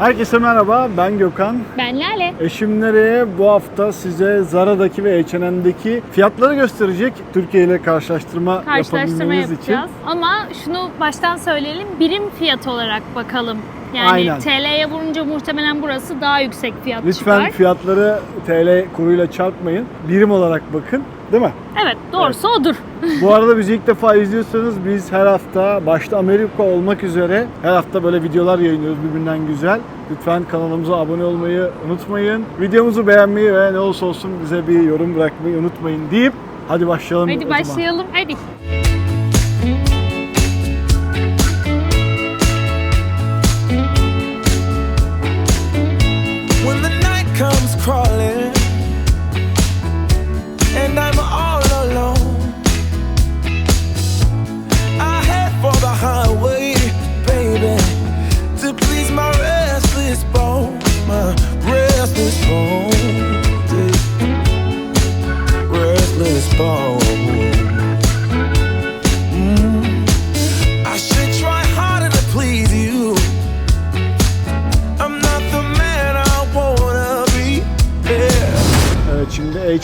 Herkese merhaba, ben Gökhan. Ben Lale. Eşim nereye? Bu hafta size Zara'daki ve H&M'deki fiyatları gösterecek. Türkiye ile karşılaştırma, Karşılaştırma yapabilmeniz için. Ama şunu baştan söyleyelim. Birim fiyat olarak bakalım. Yani Aynen. TL'ye vurunca muhtemelen burası daha yüksek fiyat Lütfen çıkar. fiyatları TL kuruyla çarpmayın. Birim olarak bakın. Değil mi? Evet doğrusu odur. Bu arada bizi ilk defa izliyorsanız biz her hafta başta Amerika olmak üzere her hafta böyle videolar yayınlıyoruz birbirinden güzel. Lütfen kanalımıza abone olmayı unutmayın. Videomuzu beğenmeyi ve ne olursa olsun bize bir yorum bırakmayı unutmayın deyip hadi başlayalım. Hadi başlayalım. Hadi. When the night comes crawling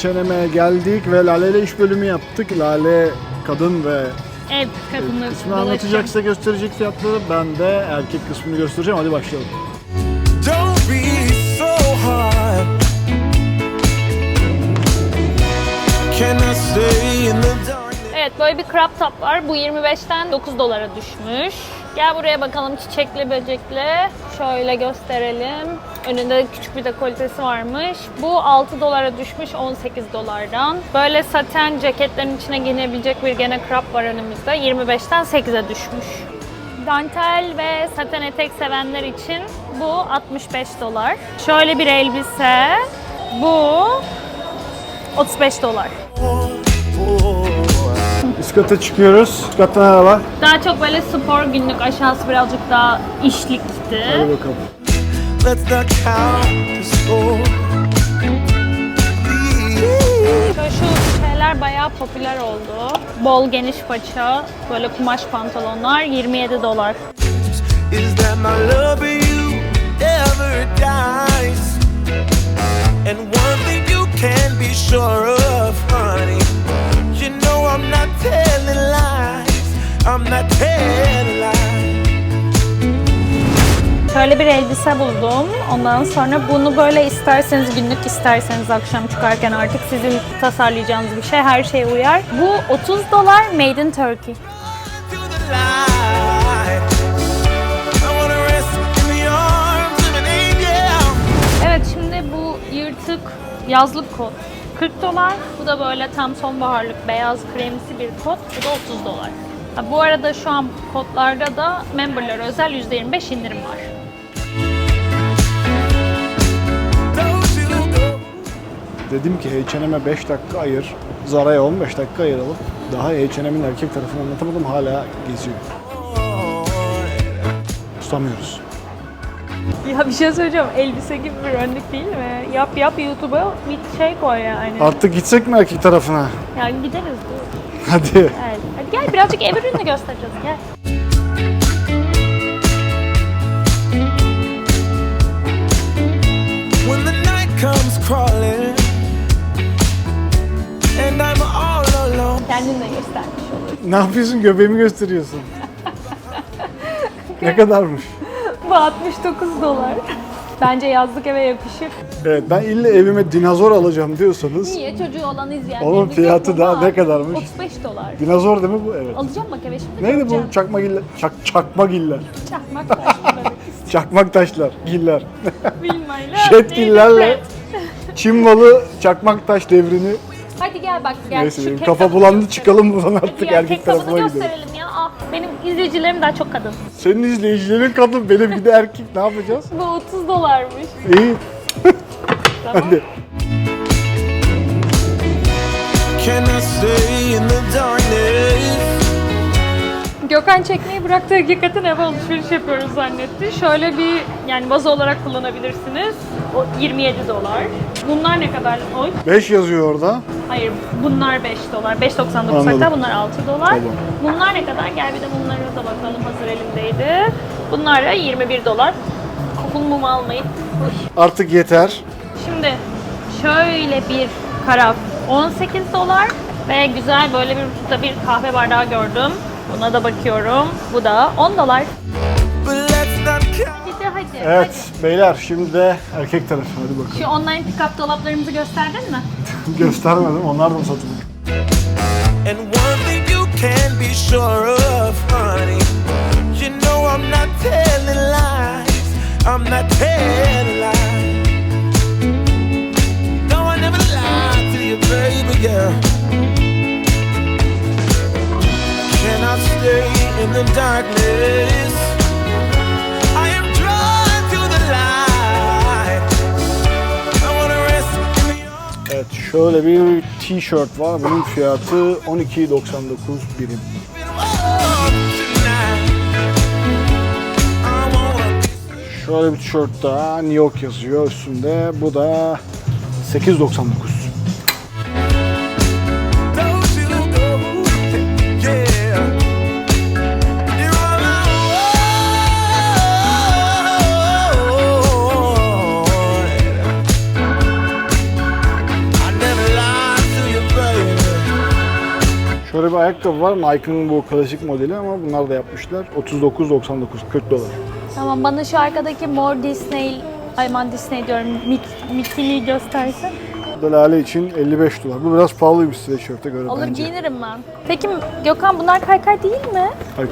H&M'e geldik ve Lale ile iş bölümü yaptık. Lale kadın ve Ev kadınları. kısmını anlatacaksa gösterecek fiyatları. Ben de erkek kısmını göstereceğim. Hadi başlayalım. Don't be so hard. Can I stay in the dark? Evet böyle bir crop top var. Bu 25'ten 9 dolara düşmüş. Gel buraya bakalım çiçekli böcekli. Şöyle gösterelim. Önünde küçük bir dekoltesi varmış. Bu 6 dolara düşmüş 18 dolardan. Böyle saten ceketlerin içine giyinebilecek bir gene crop var önümüzde. 25'ten 8'e düşmüş. Dantel ve saten etek sevenler için bu 65 dolar. Şöyle bir elbise. Bu 35 dolar. Üst kata çıkıyoruz. Üst katta ne var? Daha çok böyle spor günlük aşağısı birazcık daha işlikti. Hadi bakalım. Count the. Şöyle şu şeyler bayağı popüler oldu. Bol geniş paça, böyle kumaş pantolonlar 27 dolar. Is that my love you never dies? And one thing you can be sure of, honey, you know I'm not telling lies. I'm not telling Şöyle bir elbise buldum. Ondan sonra bunu böyle isterseniz günlük isterseniz akşam çıkarken artık sizin tasarlayacağınız bir şey her şeye uyar. Bu 30 dolar made in Turkey. Evet şimdi bu yırtık yazlık kot 40 dolar. Bu da böyle tam sonbaharlık beyaz kremsi bir kot. Bu da 30 dolar. Bu arada şu an kotlarda da memberlara özel %25 indirim var. Dedim ki H&M'e 5 dakika ayır. Zara'ya 15 dakika ayıralım. Daha H&M'in erkek tarafını anlatamadım. Hala geziyor. Tutamıyoruz. Ya bir şey söyleyeceğim. Elbise gibi bir önlük değil mi? Yap yap YouTube'a bir şey koy yani. Artık gitsek mi erkek tarafına? Yani gideriz. dur. Hadi. Evet. Hadi gel birazcık ev ürünü göstereceğiz. Gel. When the night comes crawling and I'm all alone. Kendin de göstermiş olur. Ne yapıyorsun? Göbeğimi gösteriyorsun. ne kadarmış? Bu 69 dolar. Bence yazlık eve yakışır. Evet ben ille evime dinozor alacağım diyorsanız Niye? Çocuğu olan izleyen. Onun fiyatı da ne kadarmış? 35 dolar. dinozor değil mi bu? Evet. Alacağım bak eve şimdi. Neydi bu? Çakmagiller. Çak, çakmagiller. Çakmak taşları. Çakmak taşlar. Giller. Bilmeyle. Jetgillerle Çin malı çakmak taş devrini. Hadi gel bak gel. Neyse Şu benim kafa bulandı gösterelim. çıkalım buradan artık ya, erkek tarafına gidelim. gösterelim ya. Ah, benim izleyicilerim daha çok kadın. Senin izleyicilerin kadın benimki de erkek ne yapacağız? Bu 30 dolarmış. İyi Tamam. hadi. Can I stay in the darkness? Gökhan çekmeyi bıraktı hakikaten eve alışveriş yapıyoruz zannetti. Şöyle bir yani vazo olarak kullanabilirsiniz. O 27 dolar. Bunlar ne kadar? Oy. 5 yazıyor orada. Hayır bunlar 5 dolar. 5.99 Anladım. hatta bunlar 6 dolar. Tamam. Bunlar ne kadar? Gel bir de bunlara da bakalım hazır elimdeydi. Bunlar da 21 dolar. okul mumu almayı. Uy. Artık yeter. Şimdi şöyle bir karaf 18 dolar ve güzel böyle bir kutuda bir kahve bardağı gördüm. Buna da bakıyorum. Bu da 10 dolar. Evet beyler şimdi de erkek tarafı. Hadi bakalım. Şu online pick-up dolaplarımızı gösterdin mi? Göstermedim. Onlar da satılık. And one thing you can be sure of, honey, you know I'm not telling lies. I'm not telling lies. No, I never lied to you, baby girl. Cannot stay in the darkness. Şöyle bir t-shirt var. Bunun fiyatı 12.99 birim. Şöyle bir tişört daha New York yazıyor üstünde. Bu da 8.99. ayakkabı var. Nike'ın bu klasik modeli ama bunlar da yapmışlar. 39.99 40 dolar. Tamam bana şu arkadaki mor Disney, ay aman Disney diyorum, Mik- Mickey'yi göstersin. Bu da Lale için 55 dolar. Bu biraz pahalı bir sweatshirt'e göre Alır bence. giyinirim ben. Peki Gökhan bunlar kaykay değil mi? Hay.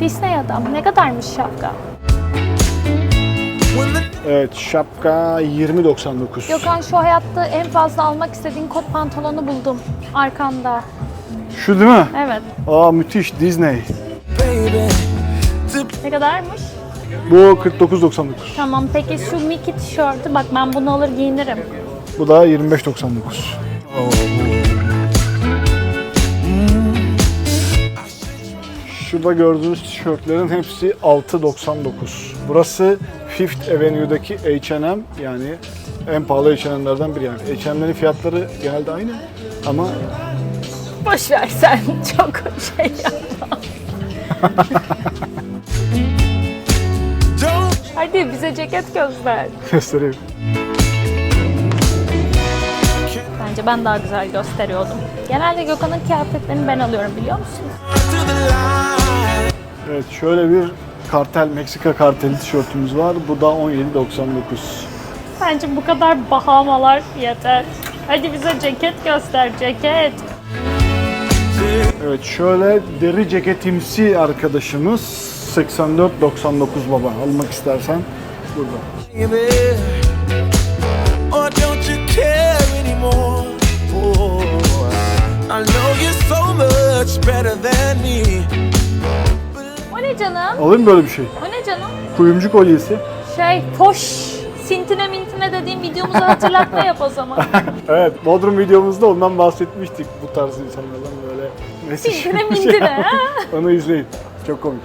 Disney adam. Ne kadarmış şapka? Evet şapka 20.99. Gökhan şu hayatta en fazla almak istediğin kot pantolonu buldum. Arkanda. Şu değil mi? Evet. Aa müthiş Disney. Ne kadarmış? Bu 49.99. Tamam peki şu Mickey tişörtü bak ben bunu alır giyinirim. Bu da 25.99. Şurada gördüğünüz tişörtlerin hepsi 6.99. Burası Fifth Avenue'daki H&M yani en pahalı H&M'lerden biri yani. H&M'lerin fiyatları genelde aynı ama Boş ver sen çok şey yapma. Hadi bize ceket göster. göstereyim. Bence ben daha güzel gösteriyordum. Genelde Gökhan'ın kıyafetlerini ben alıyorum biliyor musun? Evet şöyle bir kartel, Meksika karteli tişörtümüz var. Bu da 17.99. Bence bu kadar bahamalar yeter. Hadi bize ceket göster ceket. Evet şöyle deri ceketimsi arkadaşımız 84.99 baba almak istersen burada. baby. Or don't you care anymore? Oh, I know you're so much better than me. Canım? Alayım böyle bir şey. O ne canım? Kuyumcu kolyesi. Şey foş. Sintine mintine dediğim videomuzu hatırlatma yap o zaman. Evet Bodrum videomuzda ondan bahsetmiştik bu tarz insanlardan böyle. Neyse, Sintine mintine ha? Onu izleyin. Çok komik.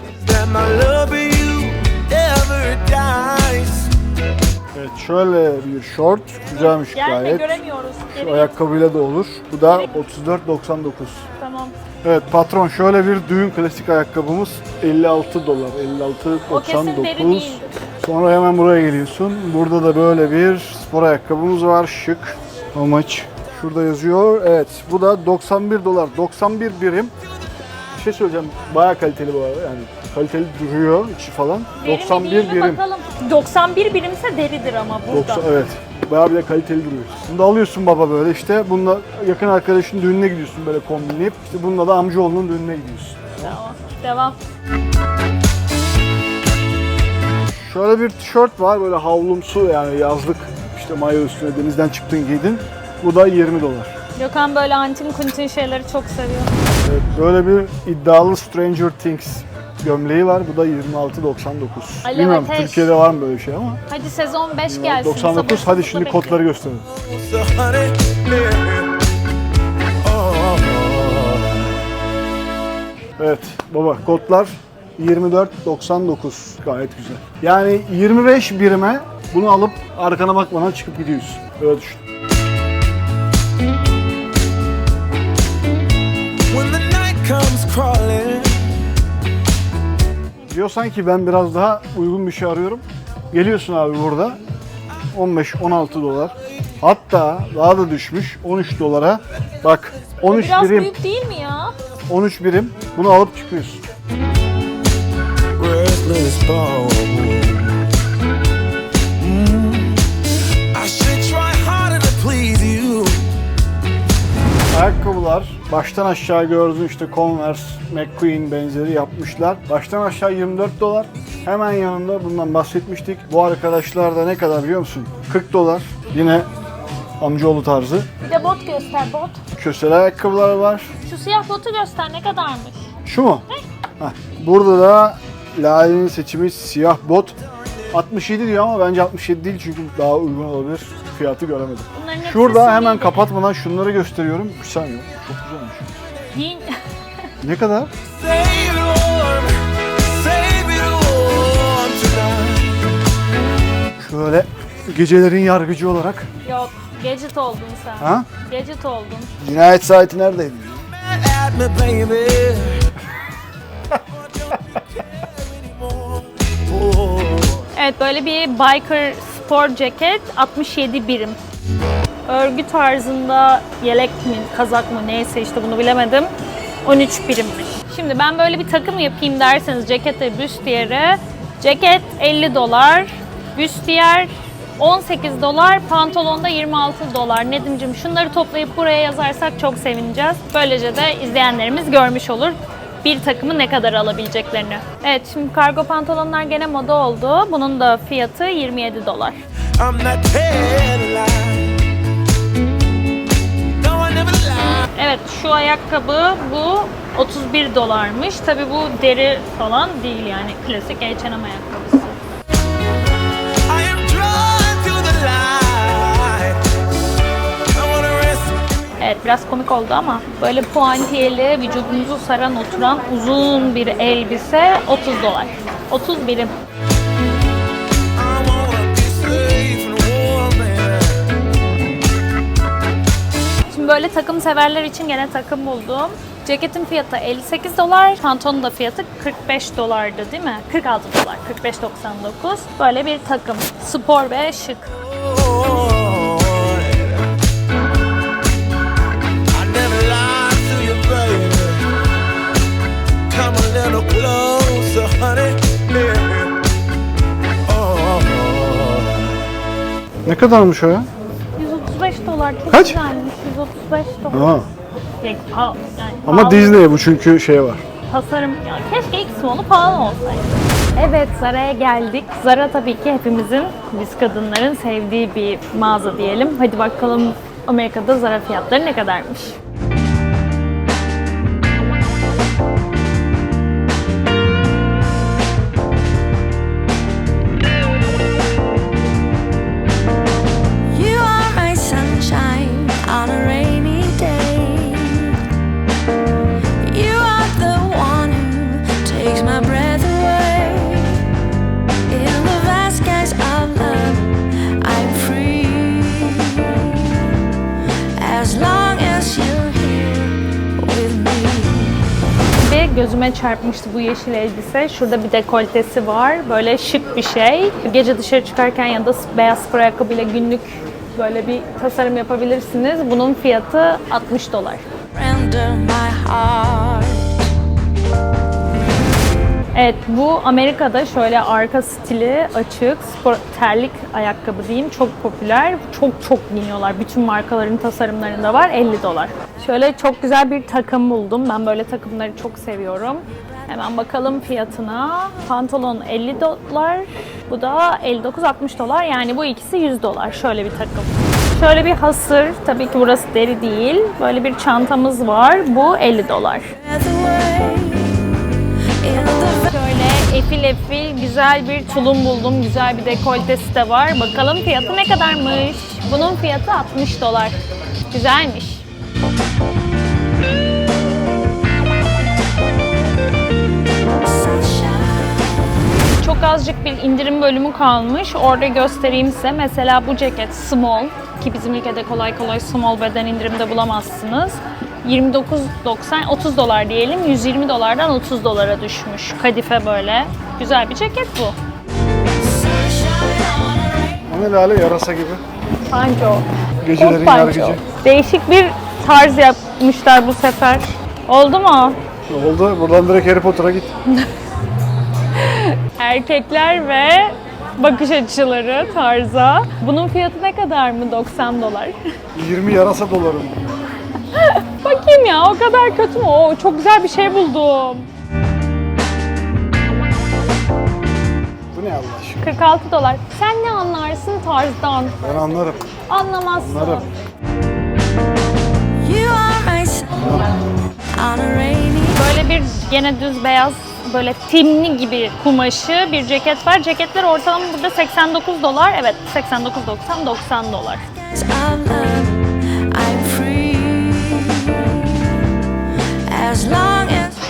Evet şöyle bir short. Güzelmiş Gelme gayet. göremiyoruz. Şu Geri- ayakkabıyla da olur. Bu da 34.99. Tamam. Evet patron şöyle bir düğün klasik ayakkabımız 56 dolar. O kesin deri 56.99. değildir. Sonra hemen buraya geliyorsun. Burada da böyle bir spor ayakkabımız var. Şık. Much? Şurada yazıyor. Evet bu da 91 dolar. 91 birim. Bir şey söyleyeceğim. Bayağı kaliteli bu arada. Yani kaliteli duruyor içi falan. Deri mi 91 değil mi birim. bakalım. 91 birimse deridir ama burada. 90, evet. Bayağı bir de kaliteli duruyor. Bunu da alıyorsun baba böyle işte. Bununla yakın arkadaşın düğününe gidiyorsun böyle kombinleyip. İşte bununla da amcaoğlunun düğününe gidiyorsun. Tamam. Devam. Şöyle bir tişört var böyle havlumsu yani yazlık işte mayo üstüne denizden çıktın giydin. Bu da 20 dolar. Gökhan böyle antin kuntin şeyleri çok seviyor. Evet, böyle bir iddialı Stranger Things gömleği var. Bu da 26.99. Alev Bilmiyorum ateş. Türkiye'de var mı böyle şey ama. Hadi sezon 5 gelsin. 99 hadi şimdi bekliyorum. kodları. Oh, Evet baba kodlar 24.99 gayet güzel. Yani 25 birime bunu alıp arkana bakmadan çıkıp gidiyorsun. Öyle düşün. Diyorsan ki ben biraz daha uygun bir şey arıyorum. Geliyorsun abi burada 15-16 dolar. Hatta daha da düşmüş 13 dolara. Bak 13 Biraz birim. büyük değil mi ya? 13 birim. Bunu alıp çıkıyorsun. Restless bone. Mm. I should try harder to please you. Ayakkabılar baştan aşağı gördüğün işte Converse, McQueen benzeri yapmışlar. Baştan aşağı 24 dolar. Hemen yanında bundan bahsetmiştik. Bu arkadaşlar da ne kadar biliyor musun? 40 dolar. Yine amcaoğlu tarzı. Bir de bot göster bot. Kösele ayakkabılar var. Şu siyah botu göster ne kadarmış? Şu mu? Heh. Burada da Lale'nin seçimi siyah bot. 67 diyor ama bence 67 değil çünkü daha uygun olabilir. Fiyatı göremedim. Bunların hepsi Şurada hemen kapatmadan şunları gösteriyorum. Bir saniye. Çok güzelmiş. Giyin. Ne kadar? Şöyle gecelerin yargıcı olarak. Yok gadget oldun sen. Ha? Gadget oldun. Cinayet saati neredeydi? Evet böyle bir biker spor ceket 67 birim. Örgü tarzında yelek mi, kazak mı neyse işte bunu bilemedim. 13 birimmiş. Şimdi ben böyle bir takım yapayım derseniz cekete büstiyere. Ceket 50 dolar, büstiyer 18 dolar, pantolonda 26 dolar. Nedim'cim şunları toplayıp buraya yazarsak çok sevineceğiz. Böylece de izleyenlerimiz görmüş olur bir takımı ne kadar alabileceklerini. Evet şimdi kargo pantolonlar gene moda oldu. Bunun da fiyatı 27 dolar. I'm not Evet şu ayakkabı bu 31 dolarmış. Tabi bu deri falan değil yani klasik H&M ayakkabısı. Evet biraz komik oldu ama böyle puantiyeli vücudunuzu saran oturan uzun bir elbise 30 dolar. 30 birim. Böyle takım severler için gene takım buldum. Ceketin fiyatı 58 dolar, pantolonun da fiyatı 45 dolardı değil mi? 46 dolar, 45.99. Böyle bir takım. Spor ve şık. Oh, Ne kadarmış o ya? 135 dolar çok Kaç? güzelmiş. 135 dolar. Aa. Yani, pahalı- yani Ama pahalı. Disney bu çünkü şey var. tasarım ya keşke ilk small'u pahalı olsaydı. Evet Zara'ya geldik. Zara tabii ki hepimizin biz kadınların sevdiği bir mağaza diyelim. Hadi bakalım Amerika'da Zara fiyatları ne kadarmış? Çarpmıştı bu yeşil elbise. Şurada bir dekoltesi var. Böyle şık bir şey. Gece dışarı çıkarken ya da beyaz spor ayakkabıyla günlük böyle bir tasarım yapabilirsiniz. Bunun fiyatı 60 dolar. Evet bu Amerika'da şöyle arka stili açık spor terlik ayakkabı diyeyim çok popüler. Çok çok giyiniyorlar. Bütün markaların tasarımlarında var 50 dolar. Şöyle çok güzel bir takım buldum. Ben böyle takımları çok seviyorum. Hemen bakalım fiyatına. Pantolon 50 dolar. Bu da 59-60 dolar. Yani bu ikisi 100 dolar. Şöyle bir takım. Şöyle bir hasır. Tabii ki burası deri değil. Böyle bir çantamız var. Bu 50 dolar. Efil efil güzel bir tulum buldum. Güzel bir dekoltesi de var. Bakalım fiyatı ne kadarmış? Bunun fiyatı 60 dolar. Güzelmiş. Çok azıcık bir indirim bölümü kalmış. Orada göstereyim size. Mesela bu ceket small ki bizim ülkede kolay kolay small beden indirimde bulamazsınız. 29.90 30 dolar diyelim 120 dolardan 30 dolara düşmüş. Kadife böyle. Güzel bir ceket bu. O ne lale yarasa gibi. Panco. Gecelerin panço. yargıcı. Değişik bir tarz yapmışlar bu sefer. Oldu mu? Oldu. Buradan direkt Harry Potter'a git. Erkekler ve bakış açıları tarza. Bunun fiyatı ne kadar mı? 90 dolar. 20 yarasa doları. Bakayım ya o kadar kötü mü? Oo, çok güzel bir şey buldum. Bu ne Allah aşkına? 46 dolar. Sen ne anlarsın tarzdan? Ben anlarım. Anlamazsın. Anlarım. Böyle bir gene düz beyaz böyle timli gibi kumaşı bir ceket var. Ceketler ortalama burada 89 dolar. Evet 89.90 90 dolar.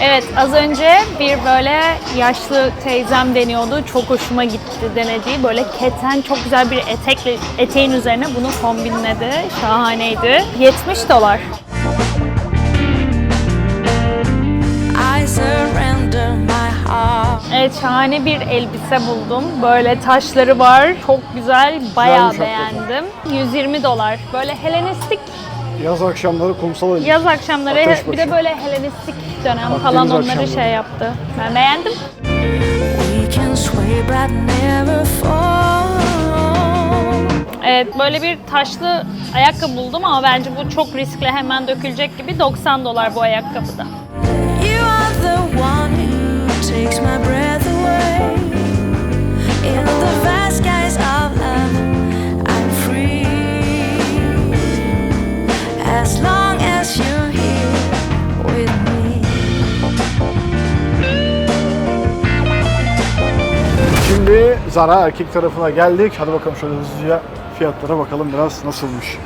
Evet az önce bir böyle yaşlı teyzem deniyordu. Çok hoşuma gitti denediği. Böyle keten çok güzel bir etekle eteğin üzerine bunu kombinledi. Şahaneydi. 70 dolar. Evet şahane bir elbise buldum. Böyle taşları var. Çok güzel. Bayağı beğendim. 120 dolar. Böyle Helenistik Yaz akşamları kumsal elbise. yaz akşamları Ateş bir de böyle Helenistik dönem Akdeniz falan onları akşamları. şey yaptı. Ben beğendim. Evet böyle bir taşlı ayakkabı buldum ama bence bu çok riskli hemen dökülecek gibi 90 dolar bu ayakkabıda. You are the one who takes my breath away. In the vast skies of love, Şimdi Zara erkek tarafına geldik. Hadi bakalım şöyle hızlıca fiyatlara bakalım biraz nasılmış.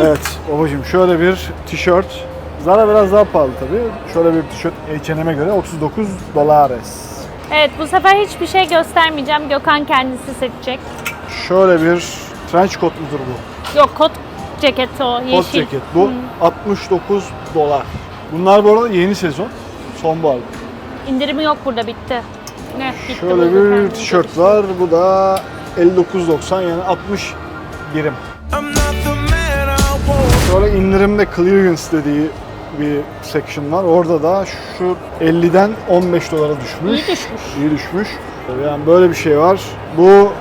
Evet babacığım şöyle bir tişört. Zara biraz daha pahalı tabii. Şöyle bir tişört H&M'e göre 39 dolares. Evet bu sefer hiçbir şey göstermeyeceğim. Gökhan kendisi seçecek. Şöyle bir trench coat mudur bu? Yok kot ceketi o yeşil. Kot ceket. Bu 69 dolar. Bunlar bu arada yeni sezon. Sonbahar. İndirimi yok burada bitti. Ne gitti Şöyle bir tişört var. Bu da 59.90 yani 60 birim. Sonra indirimde clearance dediği bir section var. Orada da şu 50'den 15 dolara düşmüş. İyi düşmüş. İyi düşmüş. Yani böyle bir şey var. Bu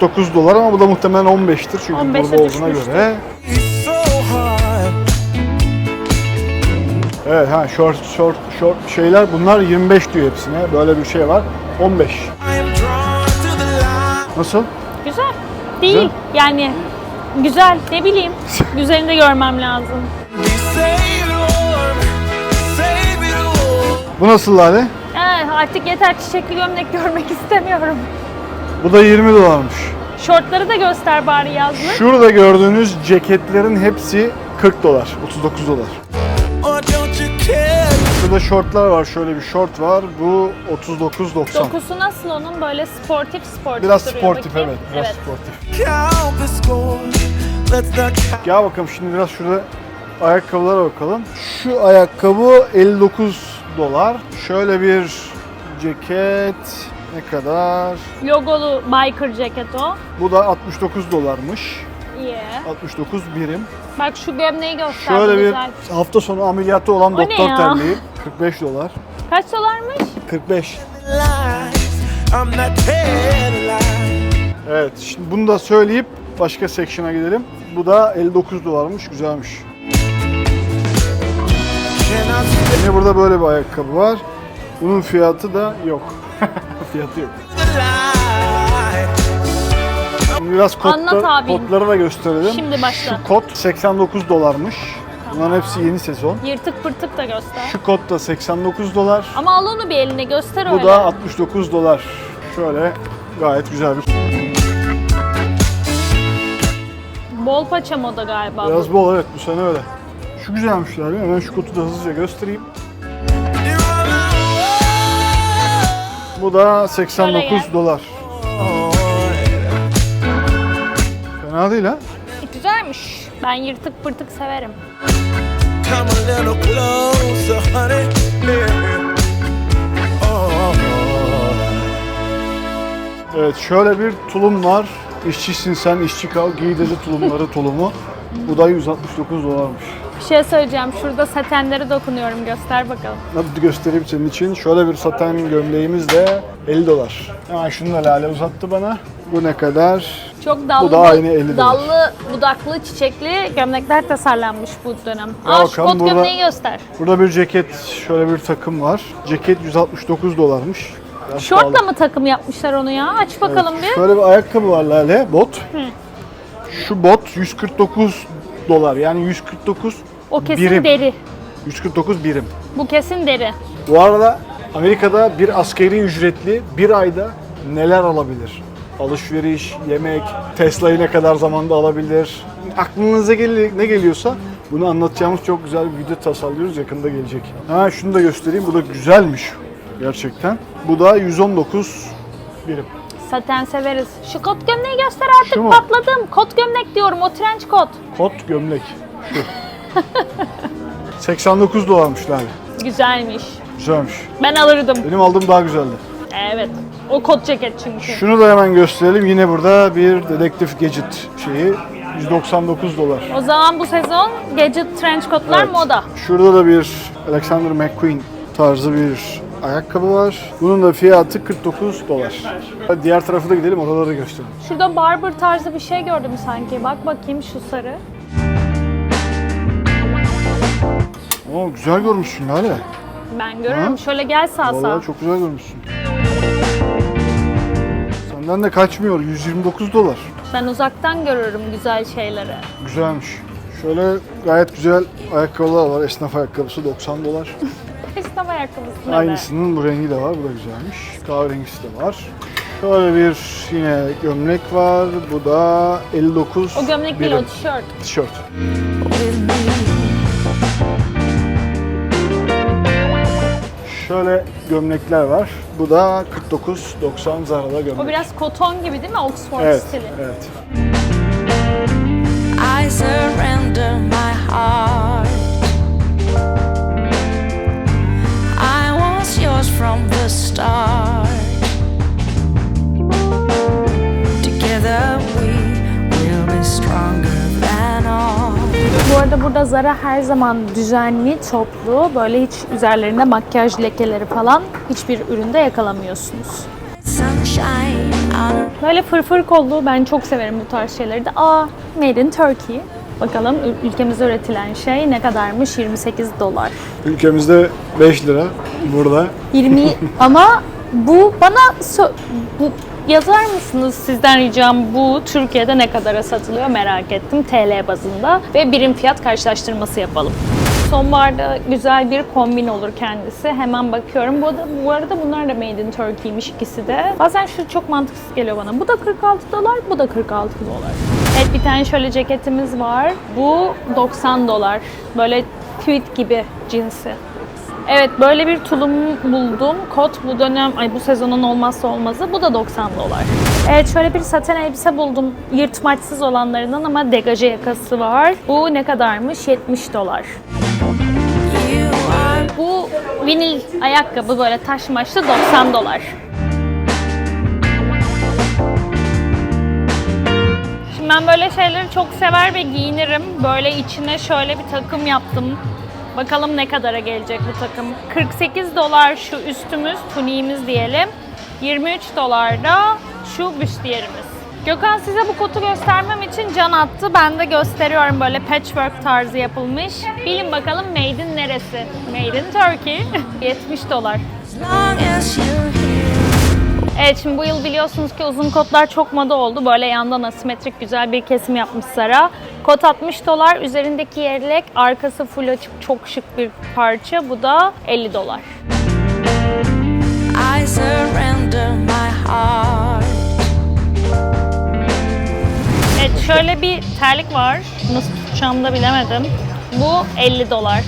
49 dolar ama bu da muhtemelen 15'tir çünkü 15'e burada olduğuna göre. Evet ha short short short şeyler bunlar 25 diyor hepsine. Böyle bir şey var. 15. I am drawn to the line. Nasıl? Güzel. Değil yani güzel ne bileyim. Güzelini de görmem lazım. Bu nasıl Lale? Evet, artık yeter çiçekli gömlek görmek istemiyorum. Bu da 20 dolarmış. Şortları da göster bari yazlı. Şurada gördüğünüz ceketlerin hepsi 40 dolar. 39 dolar. Şurada şortlar var. Şöyle bir şort var. Bu 39.90. Dokusu nasıl onun böyle sportif sportif Biraz duruyor sportif bakayım. evet. Biraz evet. sportif. Gel bakalım şimdi biraz şurada ayakkabılara bakalım. Şu ayakkabı 59 dolar. Şöyle bir ceket ne kadar? Logolu biker ceket o. Bu da 69 dolarmış. Yeah. 69 birim. Bak şu gömleği göster. Şöyle bir güzel. hafta sonu ameliyatı olan O doktor terliği 45 dolar. Kaç dolarmış? 45. Lies. I'm not telling lies. Evet, şimdi bunu da söyleyip başka section'a gidelim. Bu da 59 dolarmış, güzelmiş. Yine burada böyle bir ayakkabı var. Bunun fiyatı da yok. fiyatı yok. biraz Anlat kotla, abim. kotları da gösterelim. Şimdi başla. Şu kot 89 dolarmış. Bunların hepsi yeni sezon. Yırtık pırtık da göster. Şu kot da 89 dolar. Ama al onu bir eline göster Bu öyle. da 69 dolar. Şöyle gayet güzel bir. Bol paça moda galiba. Biraz bol evet bu sene öyle. Şu güzelmişler? Hemen şu kutu da hızlıca göstereyim. Bu da 89 Şöyle gel. dolar. Fena değil ha? Güzelmiş. Ben yırtık pırtık severim. Evet şöyle bir tulum var. İşçisin sen işçi kal giy dedi tulumları tulumu. Bu da 169 dolarmış. Şey söyleyeceğim. Şurada satenlere dokunuyorum. Göster bakalım. Hadi göstereyim senin için. Şöyle bir saten gömleğimiz de 50 dolar. Hemen şunu da Lale uzattı bana. Bu ne kadar? Çok dallı, Bu da aynı 50 dolar. dallı, budaklı, çiçekli gömlekler tasarlanmış bu dönem. Ya Aa şu kot burada- gömleği göster. Burada bir ceket, şöyle bir takım var. Ceket 169 dolarmış. Biraz Şortla pahalı. mı takım yapmışlar onu ya? Aç bakalım Evet, bir. Şöyle bir ayakkabı var Lale, bot. Şu bot 149 dolar. Yani 149 O kesin birim. deri. 149 birim. Bu kesin deri. Bu arada Amerika'da bir askeri ücretli bir ayda neler alabilir? Alışveriş, yemek, Tesla'yı ne kadar zamanda alabilir? Aklınıza gel- ne geliyorsa bunu anlatacağımız çok güzel bir video tasarlıyoruz. Yakında gelecek. Ha şunu da göstereyim. Bu da güzelmiş. Gerçekten. Bu da 119 birim. Saten severiz. Şu kot gömleği göster artık Şu mu? patladım. Kot gömlek diyorum o trench kot. Kot gömlek. Şu. 89 dolarmış yani. Güzelmiş. Güzelmiş. Ben alırdım. Benim aldığım daha güzeldi. Evet. O kot ceket çünkü. Şunu da hemen gösterelim. Yine burada bir dedektif gadget şeyi. 199 dolar. O zaman bu sezon gadget trench kotlar Evet. moda. Şurada da bir Alexander McQueen tarzı bir ayakkabı var. Bunun da fiyatı 49 dolar. Diğer tarafı da gidelim oraları gösterelim. Şurada barber tarzı bir şey gördüm sanki. Bak bakayım şu sarı. Oo, güzel görmüşsün Lale. Ben görüyorum. Ha? Şöyle gel sağ sağ. Vallahi çok güzel görmüşsün. Senden de kaçmıyor. 129 dolar. Ben uzaktan görüyorum güzel şeyleri. Güzelmiş. Şöyle gayet güzel ayakkabılar var. Esnaf ayakkabısı 90 dolar. İslam ayakkabısı ne Aynısının bu rengi de var. Bu da güzelmiş. Kahverengisi de var. Şöyle bir yine gömlek var. Bu da 59 O gömlek değil birim. o tişört. Tişört. Şöyle gömlekler var. Bu da 49.90 Zara'da gömlek. O biraz koton gibi değil mi? Oxford evet, stili. evet. I surrender my heart. I was yours from the start. Together we will be stronger. Bu arada burada Zara her zaman düzenli, toplu, böyle hiç üzerlerinde makyaj lekeleri falan hiçbir üründe yakalamıyorsunuz. Böyle fırfır kollu ben çok severim bu tarz şeyleri de. Aa, Made in Turkey. Bakalım ül- ülkemizde üretilen şey ne kadarmış? 28 dolar. Ülkemizde 5 lira. Burada 20 ama bu bana bu yazar mısınız sizden ricam bu Türkiye'de ne kadara satılıyor merak ettim TL bazında ve birim fiyat karşılaştırması yapalım. Sonbaharda güzel bir kombin olur kendisi. Hemen bakıyorum. Bu, arada, bu arada bunlar da Made in Turkey'miş ikisi de. Bazen şu çok mantıksız geliyor bana. Bu da 46 dolar, bu da 46 dolar. Evet bir tane şöyle ceketimiz var. Bu 90 dolar. Böyle tweed gibi cinsi. Evet böyle bir tulum buldum. Kot bu dönem, ay bu sezonun olmazsa olmazı. Bu da 90 dolar. Evet şöyle bir saten elbise buldum. Yırtmaçsız olanlarından ama degaje yakası var. Bu ne kadarmış? 70 dolar. Bu vinil ayakkabı böyle taş maçlı 90 dolar. Şimdi ben böyle şeyleri çok sever ve giyinirim. Böyle içine şöyle bir takım yaptım. Bakalım ne kadara gelecek bu takım. 48 dolar şu üstümüz, tuniğimiz diyelim. 23 dolar da şu büstiyerimiz. Gökhan size bu kotu göstermem için can attı. Ben de gösteriyorum böyle patchwork tarzı yapılmış. Bilin bakalım made in neresi? Made in Turkey. 70 dolar. Evet şimdi bu yıl biliyorsunuz ki uzun kotlar çok moda oldu. Böyle yandan asimetrik güzel bir kesim yapmış Sara. Kot 60 dolar. Üzerindeki yelek, arkası full açık çok şık bir parça. Bu da 50 dolar. I surrender my heart. Evet şöyle bir terlik var. Nasıl tutacağımı da bilemedim. Bu 50 dolar.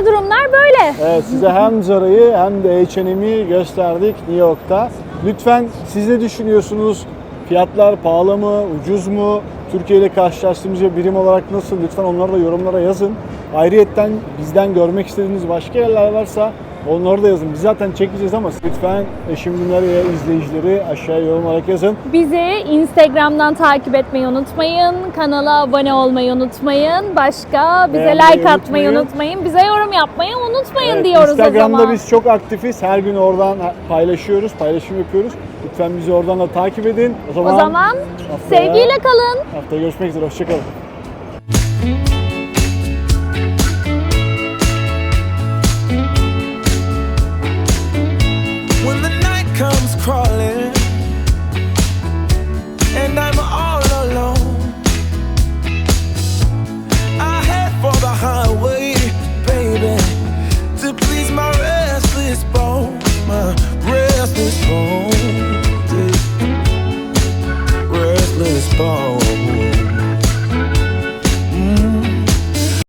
Bizde durumlar böyle. Evet size hem Zara'yı hem de H&M'i gösterdik New York'ta. Lütfen siz ne düşünüyorsunuz? Fiyatlar pahalı mı, ucuz mu? Türkiye ile karşılaştığımız birim olarak nasıl? Lütfen onları da yorumlara yazın. Ayrıyetten bizden görmek istediğiniz başka yerler varsa onları da yazın. Biz zaten çekeceğiz ama lütfen günleri ve izleyicileri aşağıya yorum olarak yazın. Bizi Instagram'dan takip etmeyi unutmayın. Kanala abone olmayı unutmayın. Başka bize Beğenmeyi like atmayı unutmayın. unutmayın. Bize yorum yapmayı unutmayın Evet, diyoruz o Instagram'da zaman. biz çok aktifiz. Her gün oradan paylaşıyoruz, paylaşım yapıyoruz. Lütfen bizi oradan da takip edin. O zaman, O zaman haftaya- sevgiyle kalın. Haftaya görüşmek üzere. Hoşçakalın.